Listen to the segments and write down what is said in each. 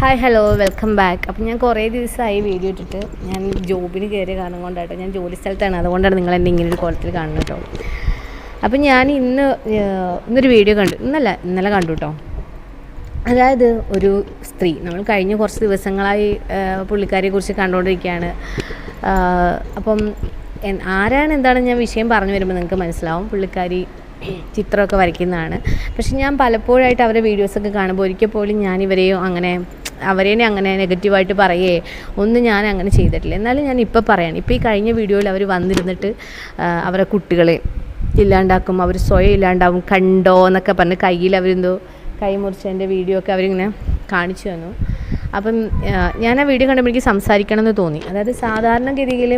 Hi hello welcome back അപ്പം ഞാൻ കുറേ ദിവസമായി വീഡിയോ ഇട്ടിട്ട് ഞാൻ ജോബിന് കയറിയ കാരണം കൊണ്ടാട്ടോ ഞാൻ ജോലി സ്ഥലത്താണ്. അതുകൊണ്ടാണ് നിങ്ങൾ എന്നെ ഇങ്ങനെ ഒരു കോലത്തിൽ കാണുന്നത് കേട്ടോ അപ്പം ഞാൻ ഇന്ന് ഇന്നൊരു വീഡിയോ കണ്ടു. ഇന്നല്ല ഇന്നലെ കണ്ടു കേട്ടോ അതായത് ഒരു സ്ത്രീ നമ്മൾ കഴിഞ്ഞ കുറച്ച് ദിവസങ്ങളായി പുള്ളിക്കാരെ കുറിച്ച് കണ്ടുകൊണ്ടിരിക്കുകയാണ് അപ്പം ആരാണ് എന്താണ് ഞാൻ വിഷയം പറഞ്ഞു വരുമ്പോൾ നിങ്ങൾക്ക് മനസ്സിലാവും. പുള്ളിക്കാരി ചിത്രമൊക്കെ വരയ്ക്കുന്നതാണ്. പക്ഷെ ഞാൻ പലപ്പോഴായിട്ട് അവരുടെ വീഡിയോസൊക്കെ കാണുമ്പോൾ ഒരിക്കൽ പോലും ഞാൻ അങ്ങനെ അവരേനെ അങ്ങനെ നെഗറ്റീവായിട്ട് പറയേ. ഒന്നും ഞാൻ അങ്ങനെ ചെയ്തിട്ടില്ല. എന്നാലും ഞാൻ ഇപ്പോൾ പറയാണ്. ഇപ്പോൾ ഈ കഴിഞ്ഞ വീഡിയോയിൽ അവർ വന്നിരുന്നിട്ട് അവരെ കുട്ടികളെ ഇല്ലാണ്ടാക്കും അവർ സ്വയം ഇല്ലാണ്ടാവും കണ്ടോ എന്നൊക്കെ പറഞ്ഞ് കയ്യിൽ അവരെന്തോ കൈ മുറിച്ചതിന്റെ വീഡിയോ ഒക്കെ അവരിങ്ങനെ കാണിച്ചു തന്നു. അപ്പം ഞാൻ ആ വീഡിയോ കണ്ടപ്പോൾ എനിക്ക് സംസാരിക്കണം എന്ന് തോന്നി. അതായത് സാധാരണഗതിയിൽ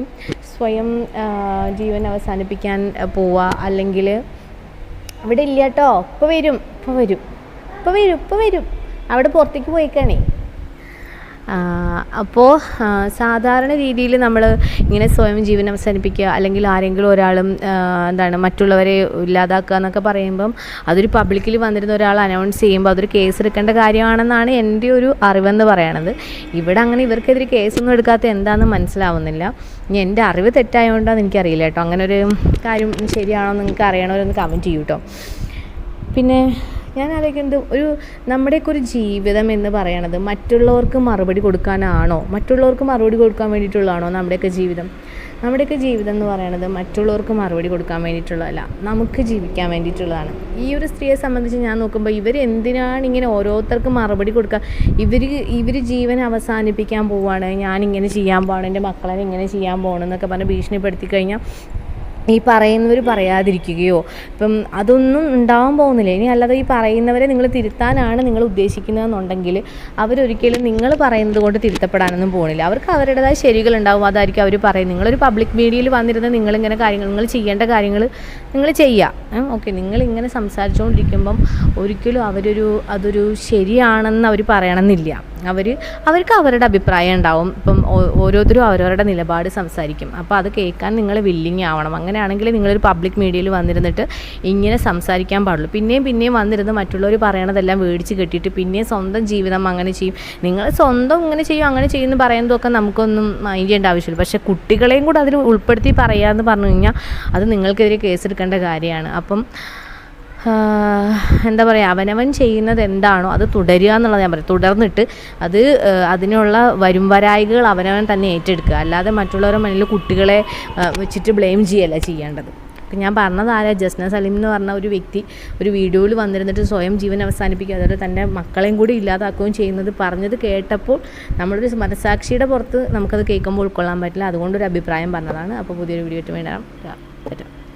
സ്വയം ജീവൻ അവസാനിപ്പിക്കാൻ പോവുക അല്ലെങ്കിൽ അവിടെ ഇല്ല കേട്ടോ ഇപ്പോൾ വരും ഇപ്പോൾ വരും ഇപ്പോൾ വരും ഇപ്പോൾ വരും അവിടെ പുറത്തേക്ക് പോയിക്കാണേ. അപ്പോൾ സാധാരണ രീതിയിൽ നമ്മൾ ഇങ്ങനെ സ്വയം ജീവൻ അവസാനിപ്പിക്കുക അല്ലെങ്കിൽ ആരെങ്കിലും ഒരാളും എന്താണ് മറ്റുള്ളവരെ ഇല്ലാതാക്കുക എന്നൊക്കെ പറയുമ്പം അതൊരു പബ്ലിക്കിൽ വന്നിരുന്ന ഒരാൾ അനൗൺസ് ചെയ്യുമ്പോൾ അതൊരു കേസ് എടുക്കേണ്ട കാര്യമാണെന്നാണ് എന്റെ ഒരു അറിവെന്ന് പറയണത്. ഇവിടെ അങ്ങനെ ഇവർക്കെതിരെ കേസൊന്നും എടുക്കാത്ത എന്താണെന്ന് മനസ്സിലാവുന്നില്ല. ഇനി എന്റെ അറിവ് തെറ്റായതുകൊണ്ടാണ് എനിക്കറിയില്ല കേട്ടോ. അങ്ങനെ ഒരു കാര്യം ശരിയാണോ നിങ്ങൾക്ക് അറിയണമല്ലോ ഒന്ന് കമന്റ് ചെയ്യൂ കേട്ടോ പിന്നെ ഞാൻ ആലോചിക്കുന്നത് ഒരു നമ്മുടെയൊക്കെ ഒരു ജീവിതം എന്ന് പറയണത് മറ്റുള്ളവർക്ക് മറുപടി കൊടുക്കാനാണോ? മറ്റുള്ളവർക്ക് മറുപടി കൊടുക്കാൻ വേണ്ടിയിട്ടുള്ളതാണോ നമ്മുടെയൊക്കെ ജീവിതം? നമ്മുടെയൊക്കെ ജീവിതം എന്ന് പറയണത് മറ്റുള്ളവർക്ക് മറുപടി കൊടുക്കാൻ വേണ്ടിയിട്ടുള്ളതല്ല നമുക്ക് ജീവിക്കാൻ വേണ്ടിയിട്ടുള്ളതാണ്. ഈ ഒരു സ്ത്രീയെ സംബന്ധിച്ച് ഞാൻ നോക്കുമ്പോൾ ഇവർ എന്തിനാണ് ഇങ്ങനെ ഓരോരുത്തർക്കും മറുപടി കൊടുക്കുക ഇവർ ഇവർ ജീവൻ അവസാനിപ്പിക്കാൻ പോവാണ് ഞാനിങ്ങനെ ചെയ്യാൻ പോവാണ് എന്റെ മക്കളെ ഇങ്ങനെ ചെയ്യാൻ പോകണം എന്നൊക്കെ പറഞ്ഞ് ഭീഷണിപ്പെടുത്തി കഴിഞ്ഞാൽ ഈ പറയുന്നവർ പറയാതിരിക്കുകയോ ഇപ്പം അതൊന്നും ഉണ്ടാവാൻ പോകുന്നില്ല. ഇനി അല്ലാതെ ഈ പറയുന്നവരെ നിങ്ങൾ തിരുത്താനാണ് നിങ്ങൾ ഉദ്ദേശിക്കുന്നതെന്നുണ്ടെങ്കിൽ അവരൊരിക്കലും നിങ്ങൾ പറയുന്നത് കൊണ്ട് തിരുത്തപ്പെടാനൊന്നും പോകുന്നില്ല. അവർക്ക് അവരുടേതായ ശരികളുണ്ടാവും അതായിരിക്കും അവർ പറയും നിങ്ങളൊരു പബ്ലിക് മീഡിയയിൽ വന്നിരുന്ന നിങ്ങളിങ്ങനെ കാര്യങ്ങൾ നിങ്ങൾ ചെയ്യേണ്ട കാര്യങ്ങൾ നിങ്ങൾ ചെയ്യുക. ഓക്കെ. നിങ്ങളിങ്ങനെ സംസാരിച്ചുകൊണ്ടിരിക്കുമ്പം ഒരിക്കലും അവരൊരു അതൊരു ശരിയാണെന്ന് അവർ പറയണമെന്നില്ല. അവർ അവർക്ക് അവരുടെ അഭിപ്രായം ഉണ്ടാവും. ഇപ്പം ഓരോരുത്തരും അവരവരുടെ നിലപാട് സംസാരിക്കും. അപ്പോൾ അത് കേൾക്കാൻ നിങ്ങൾ വില്ലിങ് ആവണം. അങ്ങനെയാണെങ്കിൽ നിങ്ങളൊരു പബ്ലിക് മീഡിയയിൽ വന്നിരുന്നിട്ട് ഇങ്ങനെ സംസാരിക്കാൻ പാടുള്ളൂ. പിന്നെയും പിന്നെയും വന്നിരുന്ന് മറ്റുള്ളവർ പറയണതെല്ലാം മേടിച്ച് കെട്ടിയിട്ട് പിന്നെയും സ്വന്തം ജീവിതം അങ്ങനെ ചെയ്യും. നിങ്ങൾ സ്വന്തം ഇങ്ങനെ ചെയ്യും അങ്ങനെ ചെയ്യുമെന്ന് പറയുന്നതൊക്കെ നമുക്കൊന്നും മൈൻഡ് ചെയ്യേണ്ട ആവശ്യമില്ല. പക്ഷേ കുട്ടികളെയും കൂടെ അതിൽ ഉൾപ്പെടുത്തി പറയാമെന്ന് പറഞ്ഞു കഴിഞ്ഞാൽ അത് നിങ്ങൾക്കെതിരെ കേസെടുക്കേണ്ട കാര്യമാണ്. അപ്പം എന്താ പറയുക അവനവൻ ചെയ്യുന്നത് എന്താണോ അത് തുടരുക എന്നുള്ളത് ഞാൻ പറയും തുടർന്നിട്ട് അത് അതിനുള്ള വരും വരായികൾ അവനവൻ തന്നെ ഏറ്റെടുക്കുക. അല്ലാതെ മറ്റുള്ളവരുടെ മുന്നിൽ കുട്ടികളെ വെച്ചിട്ട് ബ്ലെയിം ചെയ്യല്ല ചെയ്യേണ്ടത്. ഇപ്പം ഞാൻ പറഞ്ഞത് ആരാ? ജസ്ന സലീം എന്ന് പറഞ്ഞ ഒരു വ്യക്തി ഒരു വീഡിയോയിൽ വന്നിരുന്നിട്ട് സ്വയം ജീവൻ അവസാനിപ്പിക്കുക അതുപോലെ തന്റെ മക്കളെയും കൂടി ഇല്ലാതാക്കുകയും ചെയ്യുന്നത് പറഞ്ഞത് കേട്ടപ്പോൾ നമ്മളൊരു മനസാക്ഷിയുടെ പുറത്ത് നമുക്കത് കേൾക്കുമ്പോൾ ഉൾക്കൊള്ളാൻ പറ്റില്ല. അതുകൊണ്ടൊരു അഭിപ്രായം പറഞ്ഞതാണ്. അപ്പോൾ പുതിയൊരു വീഡിയോ ആയിട്ട് വേണ്ട